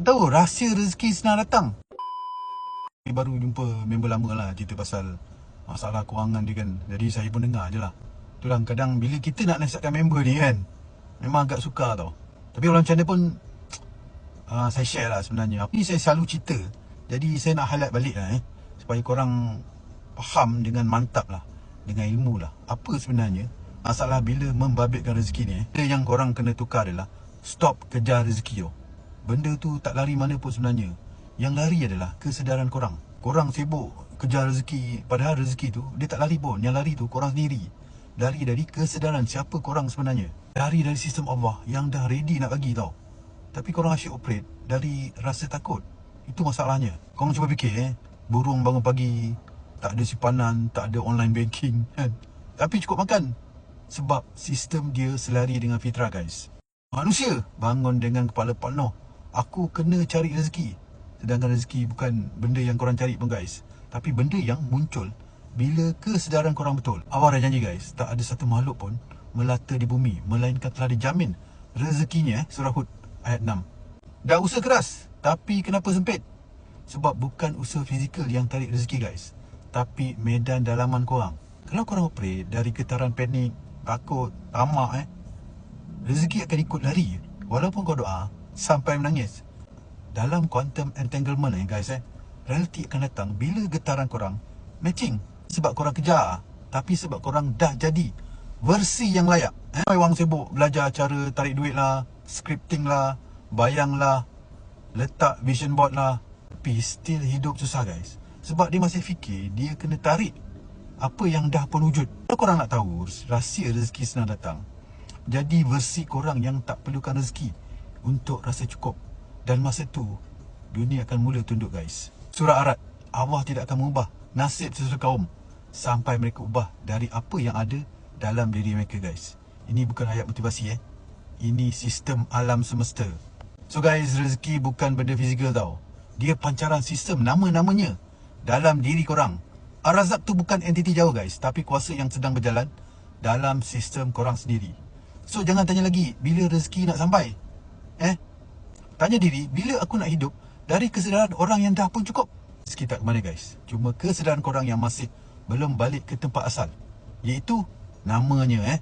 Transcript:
Tahu rahsia rezeki senang datang. Ni baru jumpa member lama lah cerita pasal masalah kewangan dia kan. Jadi saya pun dengar je lah. Itulah kadang bila kita nak nasihatkan member ni kan. Memang agak suka tau. Tapi orang macam dia pun uh, saya share lah sebenarnya. Ini saya selalu cerita. Jadi saya nak highlight balik lah eh. Supaya korang faham dengan mantap lah. Dengan ilmu lah. Apa sebenarnya masalah bila membabitkan rezeki ni eh. Yang korang kena tukar adalah stop kejar rezeki tau. Benda tu tak lari mana pun sebenarnya. Yang lari adalah kesedaran korang. Korang sibuk kejar rezeki. Padahal rezeki tu dia tak lari pun. Yang lari tu korang sendiri. Lari dari kesedaran siapa korang sebenarnya. Lari dari sistem Allah yang dah ready nak bagi tau. Tapi korang asyik operate dari rasa takut. Itu masalahnya. Korang cuba fikir eh. Burung bangun pagi. Tak ada simpanan. Tak ada online banking. Kan? Tapi cukup makan. Sebab sistem dia selari dengan fitrah guys. Manusia bangun dengan kepala penuh. Aku kena cari rezeki. Sedangkan rezeki bukan benda yang korang cari pun guys. Tapi benda yang muncul bila kesedaran korang betul. Awal dah janji guys, tak ada satu makhluk pun melata di bumi. Melainkan telah dijamin rezekinya eh, surah Hud ayat 6. Dah usaha keras, tapi kenapa sempit? Sebab bukan usaha fizikal yang tarik rezeki guys. Tapi medan dalaman korang. Kalau korang operate dari getaran panik, takut, tamak eh. Rezeki akan ikut lari. Walaupun kau doa, sampai menangis. Dalam quantum entanglement eh guys eh. Reality akan datang bila getaran korang matching. Sebab korang kejar. Tapi sebab korang dah jadi versi yang layak. Eh, orang sibuk belajar cara tarik duit lah, scripting lah, bayang lah, letak vision board lah. Tapi still hidup susah guys. Sebab dia masih fikir dia kena tarik apa yang dah pun wujud. Kalau korang nak tahu rahsia rezeki senang datang. Jadi versi korang yang tak perlukan rezeki untuk rasa cukup. Dan masa tu dunia akan mula tunduk guys. Surah Arad, Allah tidak akan mengubah nasib sesuatu kaum sampai mereka ubah dari apa yang ada dalam diri mereka guys. Ini bukan ayat motivasi eh. Ini sistem alam semesta. So guys, rezeki bukan benda fizikal tau. Dia pancaran sistem nama-namanya dalam diri korang. Ar-Razak tu bukan entiti jauh guys, tapi kuasa yang sedang berjalan dalam sistem korang sendiri. So jangan tanya lagi bila rezeki nak sampai. Eh? Tanya diri, bila aku nak hidup dari kesedaran orang yang dah pun cukup? Rezeki tak ke mana guys? Cuma kesedaran korang yang masih belum balik ke tempat asal. Iaitu namanya eh